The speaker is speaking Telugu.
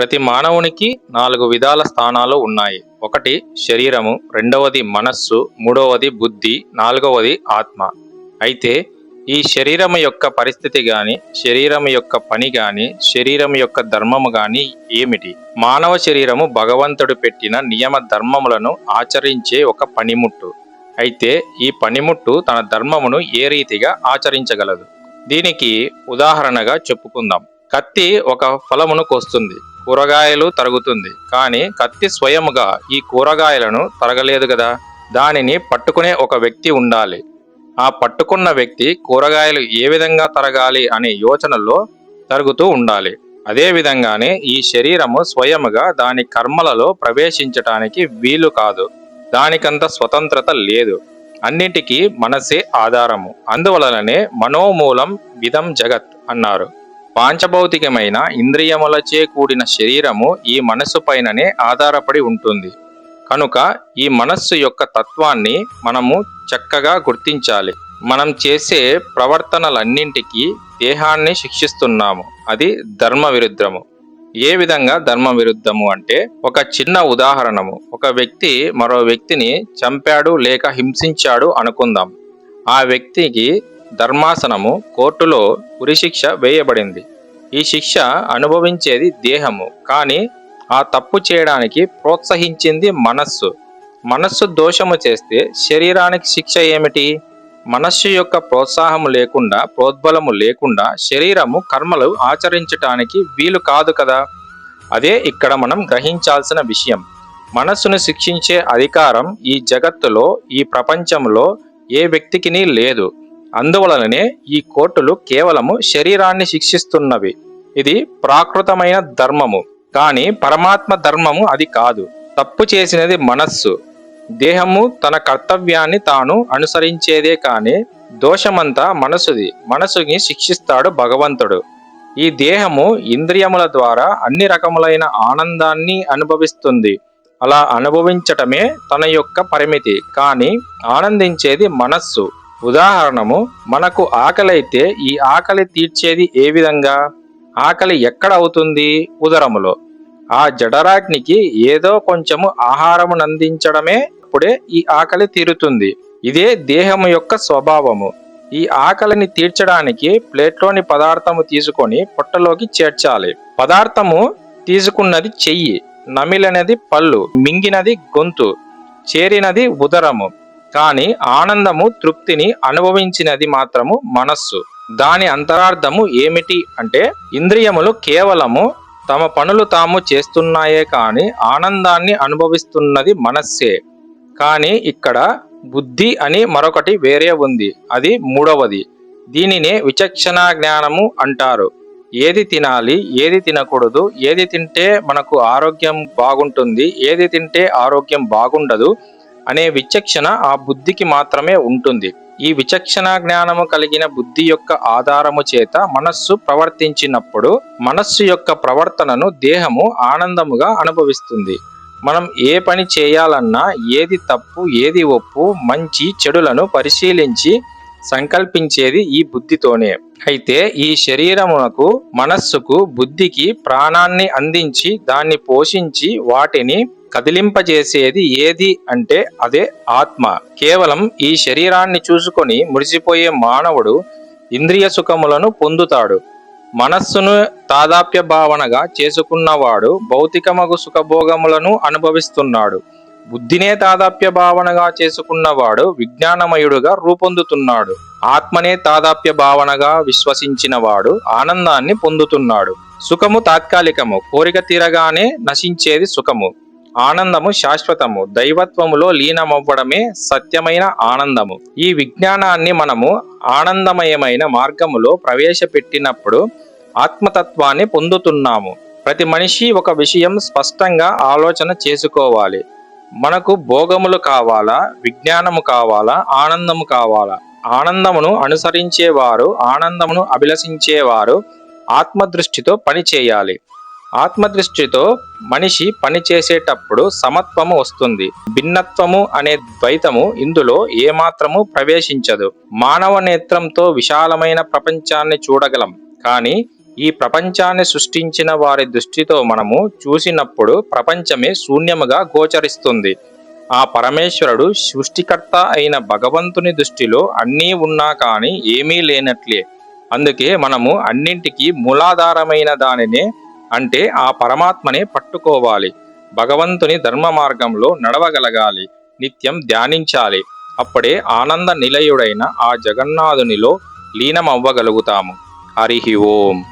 ప్రతి మానవునికి నాలుగు విధాల స్థానాలు ఉన్నాయి. ఒకటి శరీరము రెండవది మనస్సు మూడవది బుద్ధి నాలుగవది ఆత్మ. అయితే ఈ శరీరం యొక్క పరిస్థితి గాని శరీరం యొక్క పని గాని శరీరం యొక్క ధర్మము గాని ఏమిటి? మానవ శరీరము భగవంతుడు పెట్టిన నియమ ధర్మములను ఆచరించే ఒక పనిముట్టు. అయితే ఈ పనిముట్టు తన ధర్మమును ఏ రీతిగా ఆచరించగలదు? దీనికి ఉదాహరణగా చెప్పుకుందాం. కత్తి ఒక ఫలమును కోస్తుంది కూరగాయలు తరుగుతుంది. కానీ కత్తి స్వయముగా ఈ కూరగాయలను తరగలేదు కదా దానిని పట్టుకునే ఒక వ్యక్తి ఉండాలి. ఆ పట్టుకున్న వ్యక్తి కూరగాయలు ఏ విధంగా తరగాలి అనే యోచనలో తరుగుతూ ఉండాలి. అదేవిధంగానే ఈ శరీరము స్వయముగా దాని కర్మలలో ప్రవేశించటానికి వీలు కాదు. దానికంత స్వతంత్రత లేదు. అన్నింటికీ మనసే ఆధారము. అందువలననే మనోమూలం విధం జగత్ అన్నారు. పాంచభౌతికమైన ఇంద్రియములచే కూడిన శరీరము ఈ మనస్సు పైననే ఆధారపడి ఉంటుంది. కనుక ఈ మనస్సు యొక్క తత్వాన్ని మనము చక్కగా గుర్తించాలి. మనం చేసే ప్రవర్తనలన్నింటికీ దేహాన్ని శిక్షిస్తున్నాము. అది ధర్మ విరుద్ధము. ఏ విధంగా ధర్మ విరుద్ధము అంటే ఒక చిన్న ఉదాహరణము. ఒక వ్యక్తి మరో వ్యక్తిని చంపాడు లేక హింసించాడు అనుకుందాం. ఆ వ్యక్తికి ధర్మాసనము కోర్టులో ఉరిశిక్ష వేయబడింది. ఈ శిక్ష అనుభవించేది దేహము కానీ ఆ తప్పు చేయడానికి ప్రోత్సహించింది మనస్సు. మనస్సు దోషము చేస్తే శరీరానికి శిక్ష ఏమిటి? మనస్సు యొక్క ప్రోత్సాహము లేకుండా ప్రోద్బలము లేకుండా శరీరము కర్మలు ఆచరించటానికి వీలు కాదు కదా? అదే ఇక్కడ మనం గ్రహించాల్సిన విషయం. మనస్సును శిక్షించే అధికారం ఈ జగత్తులో ఈ ప్రపంచంలో ఏ వ్యక్తికిని లేదు. అందువలననే ఈ కోర్టులు కేవలము శరీరాన్ని శిక్షిస్తున్నవి. ఇది ప్రాకృతమైన ధర్మము కానీ పరమాత్మ ధర్మము అది కాదు. తప్పు చేసినది మనస్సు. దేహము తన కర్తవ్యాన్ని తాను అనుసరించేదే కానీ దోషమంతా మనసుది. మనసుని శిక్షిస్తాడు భగవంతుడు. ఈ దేహము ఇంద్రియముల ద్వారా అన్ని రకములైన ఆనందాన్ని అనుభవిస్తుంది. అలా అనుభవించటమే తన యొక్క పరిమితి కానీ ఆనందించేది మనస్సు. ఉదాహరణము మనకు ఆకలైతే ఈ ఆకలి తీర్చేది ఏ విధంగా? ఆకలి ఎక్కడ అవుతుంది? ఉదరములో. ఆ జఠరాగ్నికి ఏదో కొంచెము ఆహారమునందించడమే అప్పుడే ఈ ఆకలి తీరుతుంది. ఇదే దేహము యొక్క స్వభావము. ఈ ఆకలిని తీర్చడానికి ప్లేట్లోని పదార్థము తీసుకొని పొట్టలోకి చేర్చాలి. పదార్థము తీసుకున్నది చెయ్యి నమిలినది పళ్ళు మింగినది గొంతు చేరినది ఉదరము. కానీ ఆనందము తృప్తిని అనుభవించినది మాత్రము మనస్సు. దాని అంతరార్థము ఏమిటి అంటే ఇంద్రియములు కేవలము తమ పనులు తాము చేస్తున్నాయే కానీ ఆనందాన్ని అనుభవిస్తున్నది మనస్సే. కానీ ఇక్కడ బుద్ధి అని మరొకటి వేరే ఉంది. అది మూడవది. దీనినే విచక్షణ జ్ఞానము అంటారు. ఏది తినాలి ఏది తినకూడదు ఏది తింటే మనకు ఆరోగ్యం బాగుంటుంది ఏది తింటే ఆరోగ్యం బాగుండదు అనే విచక్షణ ఆ బుద్ధికి మాత్రమే ఉంటుంది. ఈ విచక్షణ జ్ఞానము కలిగిన బుద్ధి యొక్క ఆధారము చేత మనస్సు ప్రవర్తించినప్పుడు మనస్సు యొక్క ప్రవర్తనను దేహము ఆనందముగా అనుభవిస్తుంది. మనం ఏ పని చేయాలన్నా ఏది తప్పు ఏది ఒప్పు మంచి చెడులను పరిశీలించి సంకల్పించేది ఈ బుద్ధితోనే. అయితే ఈ శరీరమునకు మనస్సుకు బుద్ధికి ప్రాణాన్ని అందించి దాన్ని పోషించి వాటిని కదిలింపజేసేది ఏది అంటే అదే ఆత్మ. కేవలం ఈ శరీరాన్ని చూసుకొని మురిసిపోయే మానవుడు ఇంద్రియ సుఖములను పొందుతాడు. మనస్సును తాదాప్య భావనగా చేసుకున్నవాడు భౌతికమగు సుఖభోగములను అనుభవిస్తున్నాడు. బుద్ధినే తాదాప్య భావనగా చేసుకున్నవాడు విజ్ఞానమయుడుగా రూపొందుతున్నాడు. ఆత్మనే తాదాప్య భావనగా విశ్వసించినవాడు ఆనందాన్ని పొందుతున్నాడు. సుఖము తాత్కాలికము కోరిక తీరగానే నశించేది సుఖము. ఆనందము శాశ్వతము. దైవత్వములో లీనమవ్వడమే సత్యమైన ఆనందము. ఈ విజ్ఞానాన్ని మనము ఆనందమయమైన మార్గములో ప్రవేశపెట్టినప్పుడు ఆత్మతత్వాన్ని పొందుతున్నాము. ప్రతి మనిషి ఒక విషయం స్పష్టంగా ఆలోచన చేసుకోవాలి. మనకు భోగములు కావాలా? విజ్ఞానము కావాలా? ఆనందము కావాలా? ఆనందమును అనుసరించేవారు ఆనందమును అభిలషించేవారు ఆత్మదృష్టితో పనిచేయాలి. ఆత్మదృష్టితో మనిషి పని చేసేటప్పుడు సమత్వము వస్తుంది. భిన్నత్వము అనే ద్వైతము ఇందులో ఏమాత్రము ప్రవేశించదు. మానవ నేత్రంతో విశాలమైన ప్రపంచాన్ని చూడగలం. కానీ ఈ ప్రపంచాన్ని సృష్టించిన వారి దృష్టితో మనము చూసినప్పుడు ప్రపంచమే శూన్యముగా గోచరిస్తుంది. ఆ పరమేశ్వరుడు సృష్టికర్త అయిన భగవంతుని దృష్టిలో అన్నీ ఉన్నా కానీ ఏమీ లేనట్లే. అందుకే మనము అన్నింటికీ మూలాధారమైన దానినే అంటే ఆ పరమాత్మనే పట్టుకోవాలి. భగవంతుని ధర్మ మార్గంలో నడవగలగాలి నిత్యం ధ్యానించాలి. అప్పుడే ఆనంద నిలయుడైన ఆ జగన్నాథునిలో లీనమవ్వగలుగుతాము. హరి ఓం.